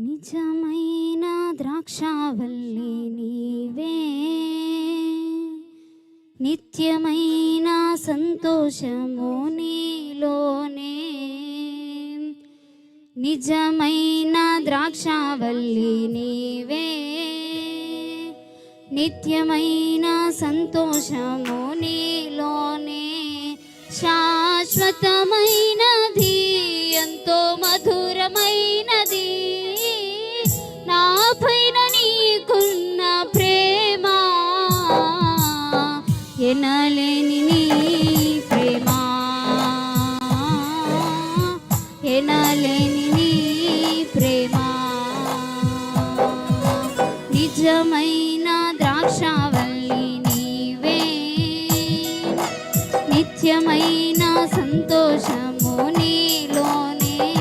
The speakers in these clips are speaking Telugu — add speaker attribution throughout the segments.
Speaker 1: నిజమైన ద్రాక్షావల్లి నీవే. నిత్యమైన సంతోషము నీలోనే. నిజమైన ద్రాక్షావల్లి నీవే. నిత్యమైన సంతోషము నీలోనే. శాశ్వతమైనది ఎంతో మధు నిజమైన ద్రాక్షావల్లి నీవే. నిత్యమైన సంతోషము నీలోనే.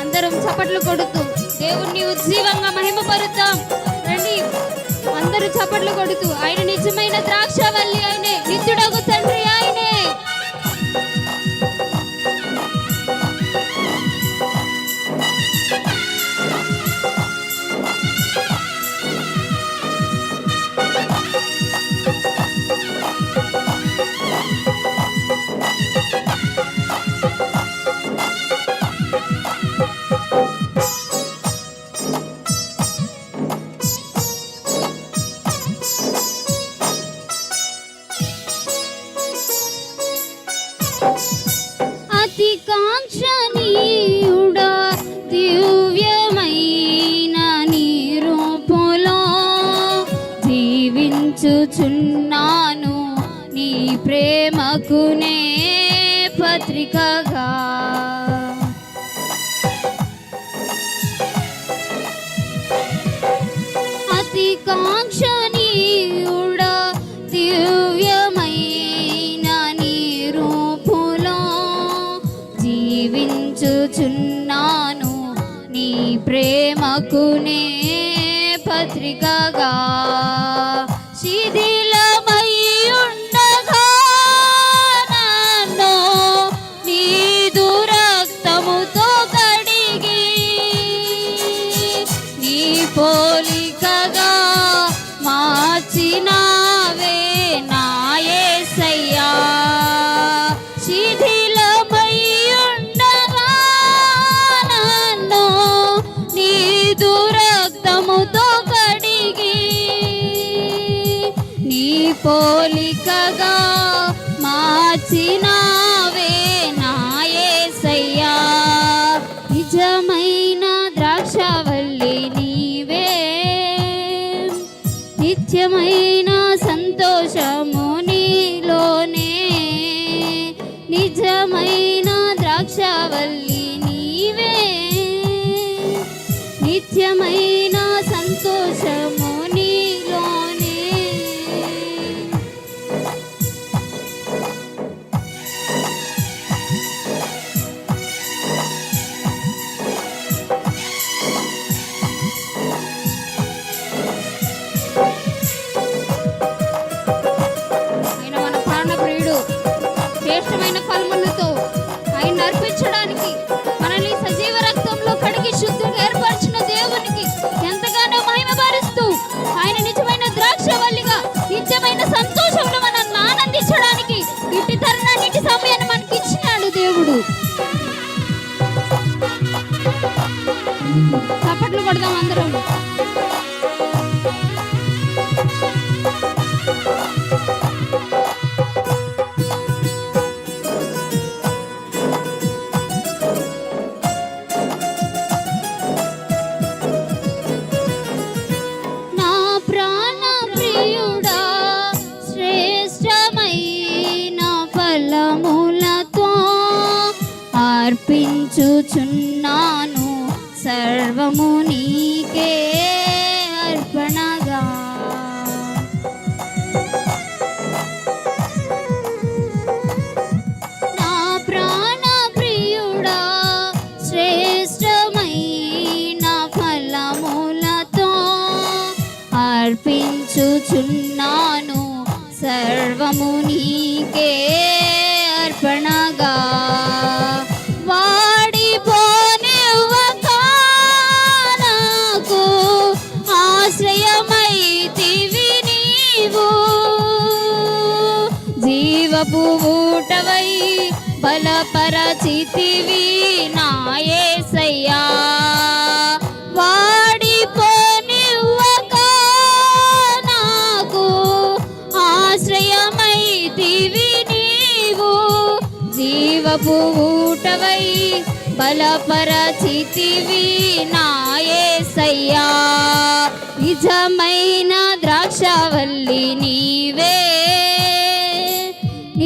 Speaker 1: అందరం చప్పట్లు కొడుతూ దేవుణ్ణి ఉజ్జీవంగా మహిమపరుద్దాం. రండి. అందరూ చప్పట్లు కొడుతూ ఆయన నిజమైన ద్రాక్షవల్లి ఆయనే నిత్యుడగు తండ్రి ఆయనే. ప్రేమకునే పత్రికగా. అతి కాంక్షణీయుడా దివ్యమైన నీ రూపులో జీవించుచున్నాను. నీ ప్రేమకునే పత్రికగా. పోలికగా మార్చినావే నా సయ్యా. నిజమైన ద్రాక్షవల్లి నీవే. నిత్యమైన సంతోషము నీలోనే. నిజమైన ద్రాక్షవల్లి మనకి ఇట్టి తరుణాన్ని సమయాన్ని మనకి ఇచ్చినాడు దేవుడు. చప్పట్లు కొడదాం అందరం. చూచున్నాను సర్వము నీకే అర్పణగా. నా ప్రాణ ప్రియుడా శ్రేష్టమైన ఫలములతో అర్పించుచున్నాను. సర్వము నీకే పూటవై బలపరచితివి నాయసయ్యా. వాడిపోనివ్వక నాకు ఆశ్రయమై ఆశ్రయమైతివి నీవు. జీవపు ఊటవై బలపరచితివి నాయసయ్యా. నిజమైన ద్రాక్షవల్లి నీవే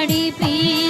Speaker 1: నడిపి